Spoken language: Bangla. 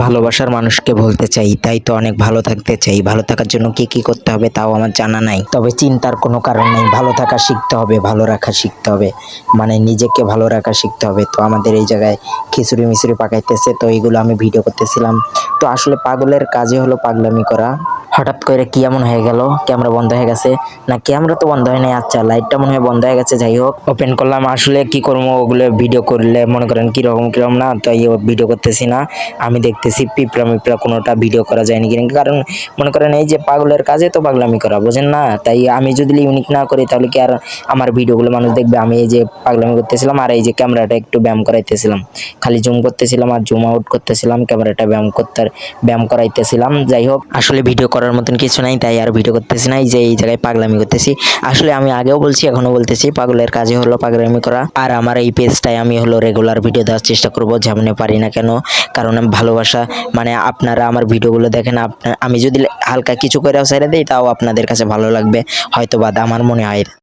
ভালোবাসার মানুষকে বলতে চাই, তাই তো অনেক ভালো থাকতে চাই। ভালো থাকার জন্য কি কি করতে হবে তাও আমার জানা নাই। তবে চিন্তার কোনো কারণ নেই, ভালো থাকা শিখতে হবে, ভালো রাখা শিখতে হবে। মানে নিজেকে ভালো রাখা শিখতে হবে। তো আমাদের এই জায়গায় খিচুড়ি মিচুড়ি পাকাইতেছে, তো এইগুলো আমি ভিডিও করতেছিলাম। তো আসলে পাগলের কাজে হলো পাগলামি করা। হঠাৎ করে কি এমন হয়ে গেল? ক্যামেরা বন্ধ হয়ে গেছে? না, ক্যামেরা তো বন্ধ হয় নাই আচ্ছা লাইটটা মনে হয় বন্ধ হয়ে গেছে, যাই হোক। ওপেন করলাম, আসলে কি করব? ওগুলো ভিডিও করলে মনে করেন কীরকম কীরকম না, তাই ভিডিও করতেছি না। আমি দেখতেছি, পিঁপড়া মিপড়া কোনোটা ভিডিও করা যায়নি কিন্তু কারণ মনে করেন এই যে পাগলের কাজে তো পাগলামি করা, বোঝেন না? তাই আমি যদি ইউনিক না করি, তাহলে কি আর আমার ভিডিওগুলো মানুষ দেখবে? আমি এই যে পাগলামি করতেছিলাম আর এই যে ক্যামেরাটা একটু ব্যায়াম করাইতেছিলাম। খালি জুম করতেছিলাম আর জুম আউট করতেছিলাম ক্যামেরাটা ব্যায়াম করতে ব্যায়াম করাইতেছিলাম। যাই হোক, আসলে ভিডিও করার মতন কিছু নাই, তাই আর ভিডিও করতেছি না এই যে এই জায়গায় পাগলামি করতেছি। আসলে আমি আগেও বলছি, এখনও বলতেছি, পাগলের কাজে হলো পাগলামি করা। আর আমার এই পেজটাই আমি হলো রেগুলার ভিডিও দেওয়ার চেষ্টা করব, যেমন পারি না কেন। কারণ আমি ভালোবাসা মানে আপনারা আমার ভিডিওগুলো দেখেন আমি যদি হালকা কিছু করেও সেরে দিই, তাও আপনাদের কাছে ভালো লাগবে হয়তো বা আমার মনে হয়।